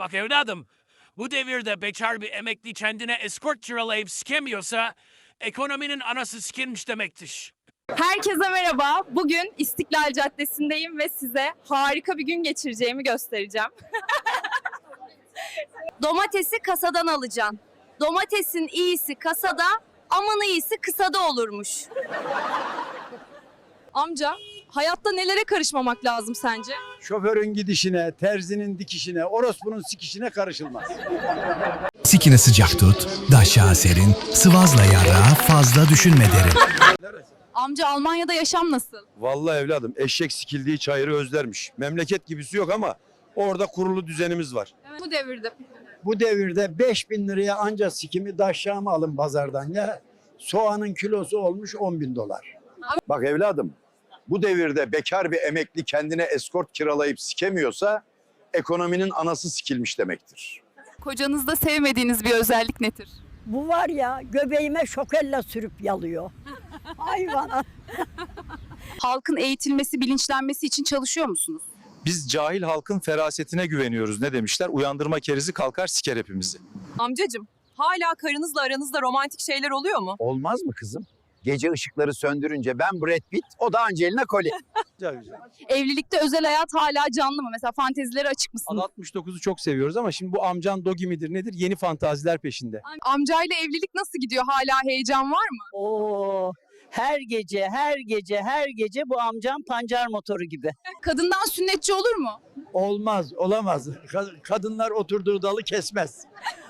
Bak evladım, bu devirde bekar bir emekli kendine eskort kiralayıp sikemiyorsa ekonominin anası sikilmiş demektir. Herkese merhaba. Bugün İstiklal Caddesi'ndeyim ve size harika bir gün geçireceğimi göstereceğim. Domatesi kasadan alacaksın. Domatesin iyisi kasada, aman iyisi kısada olurmuş. Amca, hayatta nelere karışmamak lazım sence? Şoförün gidişine, terzinin dikişine, orospunun sikişine karışılmaz. Sikini sıcak tut, daşağı serin, sıvazla yara fazla düşünme derim. Amca Almanya'da yaşam nasıl? Vallahi evladım eşek sikildiği çayırı özlermiş. Memleket gibisi yok ama orada kurulu düzenimiz var. Bu devirde. Bu devirde 5000 liraya anca sikimi daşşağımı alın pazardan ya. Soğanın kilosu olmuş 10 bin dolar. Bak evladım bu devirde bekar bir emekli kendine eskort kiralayıp sikemiyorsa ekonominin anası sikilmiş demektir. Kocanızda sevmediğiniz bir özellik nedir? Bu var ya göbeğime şokella sürüp yalıyor. Hayvan. Halkın eğitilmesi, bilinçlenmesi için çalışıyor musunuz? Biz cahil halkın ferasetine güveniyoruz. Ne demişler? Uyandırma kerizi kalkar siker hepimizi. Amcacım, hala karınızla aranızda romantik şeyler oluyor mu? Olmaz mı kızım? Gece ışıkları söndürünce ben Brad Pitt, o da Angelina Jolie. Güzel güzel. Evlilikte özel hayat hala canlı mı? Mesela fantezilere açık mısınız? 69'u çok seviyoruz ama şimdi bu amcan dogi midir nedir? Yeni fantaziler peşinde. Amcayla evlilik nasıl gidiyor? Hala heyecan var mı? Oo, her gece, her gece, her gece bu amcam pancar motoru gibi. Kadından sünnetçi olur mu? Olmaz, olamaz. Ka- Kadınlar oturduğu dalı kesmez.